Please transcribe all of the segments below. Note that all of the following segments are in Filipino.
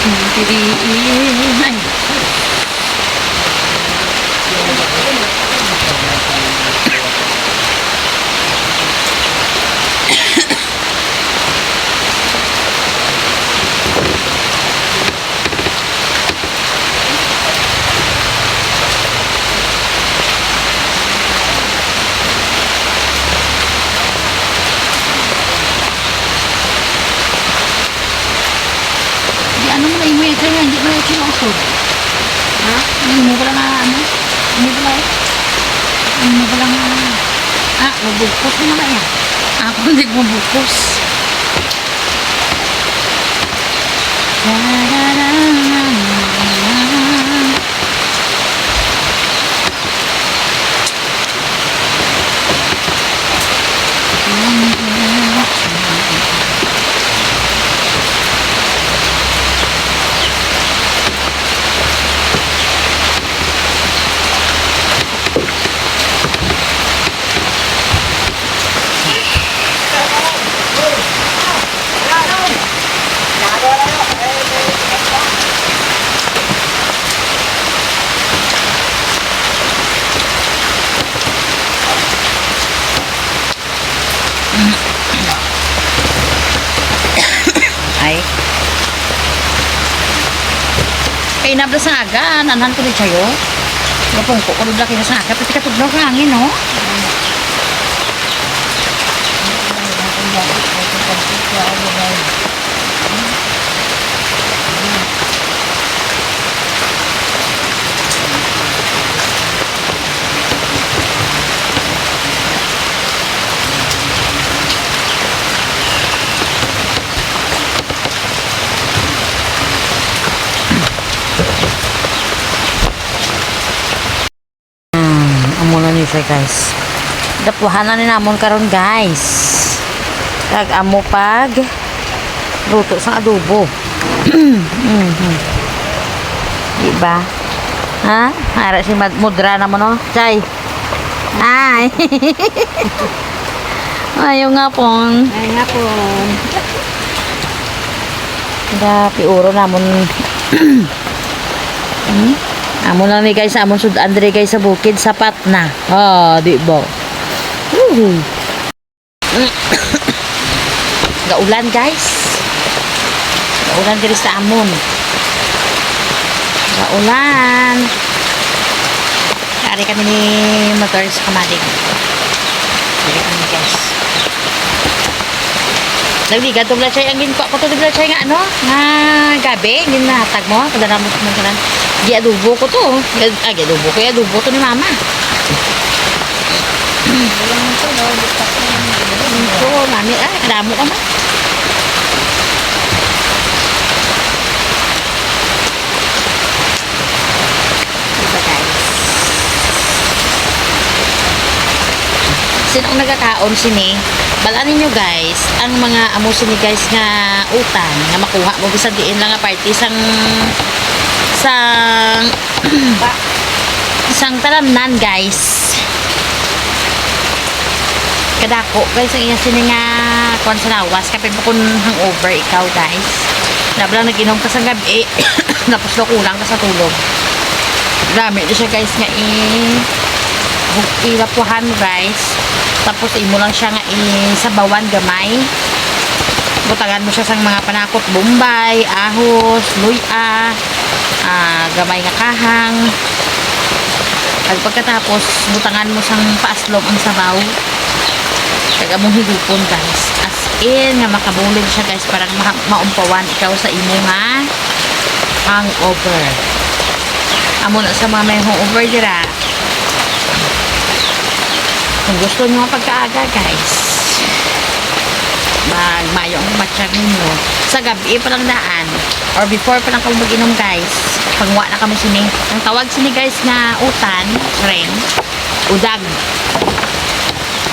Piliin. Ay. Di ano mo na imo yung kaya, hindi mo yung kinusod. Ha? Hindi mo pala na ano? Hindi mo pala Hindi mo pala na Mabukos mo na yan. Ako hindi ko Kay nabla sa aga, nanan ko ni Chayo. Gapong ko, kulog laki na sa aga. Pati katugnaw ka hangin, no? Hmm, amo na ni siya, guys. Dapuhanan ni namon karon guys. Kag amo pag luto sa adobo. Diba? Ha? Ara si Mudra naman no? Chay. Ay. Ayaw nga pong. Ay, nga po. Da piuro namon. hmm? Amo na ni guys, amon sud Andre guys sa bukid sapat na. Ah, di ba? Woohoo. Gaulan guys. Gaulan diri sa amon. Gaulan. Kari kami ni motor sa kamalig. Diri kami guys. Nagliga to blasay ang ginko ko to blasay nga ano nga gabi gin natag mo kada namo mo kanan gi adobo ko to Gi- ah gi adobo ko gi adobo to ni mama Walang ito, no? Bukta ko naman. so mami nagkakaon sini? Balaan ninyo guys, ang mga amo sini guys nga utang nga makuha mo bisan diin lang nga party sang sang sang talamnan guys. Kadako guys ang iya sini nga kon sa lawas kapit mo kun hangover ikaw guys. Lablang nag-inom ka sa gabi tapos na kulang ka sa tulog. Dami na siya guys nga i ilapuhan guys tapos imo lang siya nga isabawan gamay butangan mo siya sang mga panakot bombay ahos luya ah, gamay nga kahang at pagkatapos butangan mo sang paaslom ang sabaw kag among higupon guys as in nga makabulig siya guys parang ma maumpawan ikaw sa imo nga hangover amo na sa mga may hangover dira kung gusto nyo pagkaaga guys magmayo ang matsyag ninyo. Sa gabi pa lang daan, or before pa lang kami mag-inom guys, pangwa na kami sini. Ang tawag sini guys nga utan, ren, udag.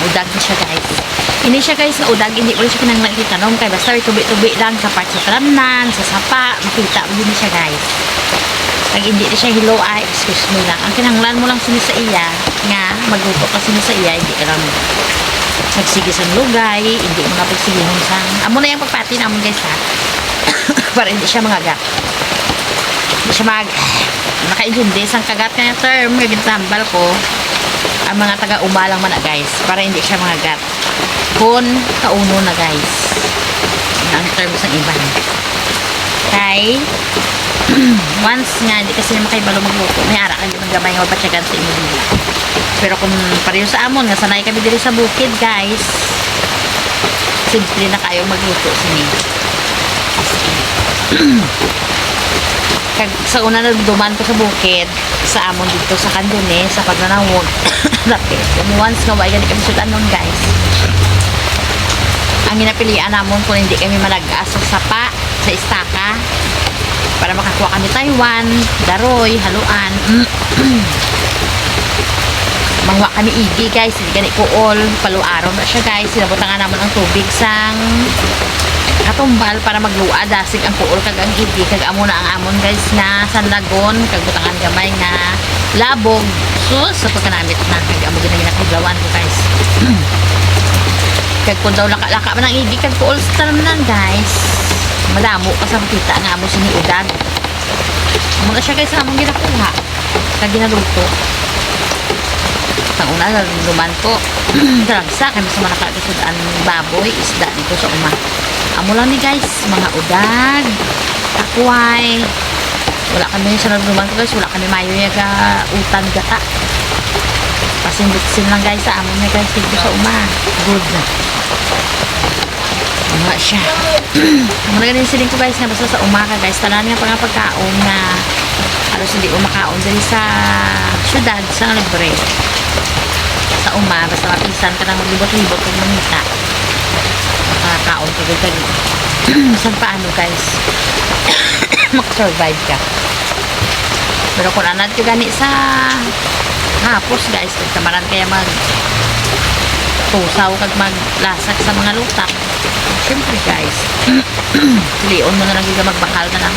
Udag na siya guys. Hindi siya guys na udag, hindi rin siya kinanglan itanom kay basta tubi-tubi lang sa part sa talamnan, sa sapa, makita mo siya guys. Pag hindi na siya hilo ay, excuse me lang. Ang kinanglan mo lang sini sa iya, nga magluto ka sini sa iya, hindi ka lang nagsige sa lugay, hindi mo na pagsigihon sa... Amo na yung pagpati na guys ha. Para hindi siya mangagat. Hindi siya mag... Nakaintindi sang kagat kaya term, nga ginatambal ko. Ang mga taga umalang man na guys, para hindi siya mangagat. Kun kauno na guys. Ang terms ng iba. Kay, once nga, hindi kasi makaibalo magluto, may ara kang gamay nga mapatsagan sa inyo nila. Pero kung pareho sa amon, nga sanay kami diri sa bukid, guys. Simple na kayo magluto sa ni. Kag sa una na duman ko sa bukid, sa amon dito sa Kandune, sa Pagnanawon. Rapid. And once nga, wala kami sudan nun, guys. Ang ginapilian namon kung hindi kami malagas sa sapa, sa istaka, para makakuha kami Taiwan, daroy, haluan. Mangwa kami igi guys, hindi gani ko all, paluaro na siya guys. Sinabutan nga naman ang tubig sang katumbal para magluwa dasig ang kuol kag ang igi kag amo na ang amon guys na sanlagon kag butangan gamay nga labog so sa pagkanamit na kag amo ginagin nakaglawan ko guys. Kag kung daw laka-laka man ang igi kag kuol sa tanan guys. Madamo ka sa makita nga amo sini udag amo na siya guys among ginakuha kag ginaluto ang una luman ko dragsa kami sa mga nakakasudaan baboy isda dito sa uma. Amo lang ni guys mga udag takway. Wala kami sa nagluman ko guys. Wala kami mayo yaga utan gata. Pasimbutsin lang guys sa amon na guys dito sa uma. Good. Mga siya. Amo na ganin siling ko guys nga basta sa uma ka guys. Tanan nga pa nga pagkaon na halos hindi umakaon dali sa syudad sa libre sa uma basta mapisan ka nang maglibot-libot kung manita. Makakaon ka gud kag saan paano guys? Makasurvive ka. Pero kung anad ka gani sa hapos guys kag kamaran kaya mag tusaw kag maglasak sa mga lutak syempre guys lion mo na lang yung magbakal na. Lang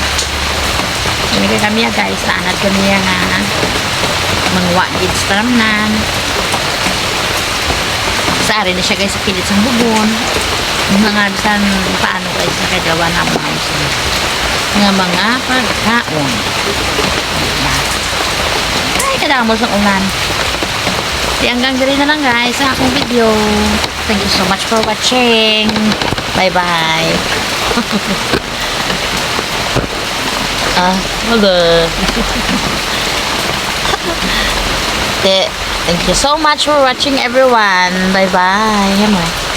Kami kami ya guys, naanad kami ya nga mangwa gid sa taramnan. Sa ari na siya guys sa kilit sa bubon. Mga bisan paano guys nakagawa na mga. Nga mga pagkaon. Ay, kadamo sa ulan. Di hanggang diri na lang guys sa akong video. Thank you so much for watching. Bye-bye. Ah, hello. Thank you so much for watching everyone. Bye-bye.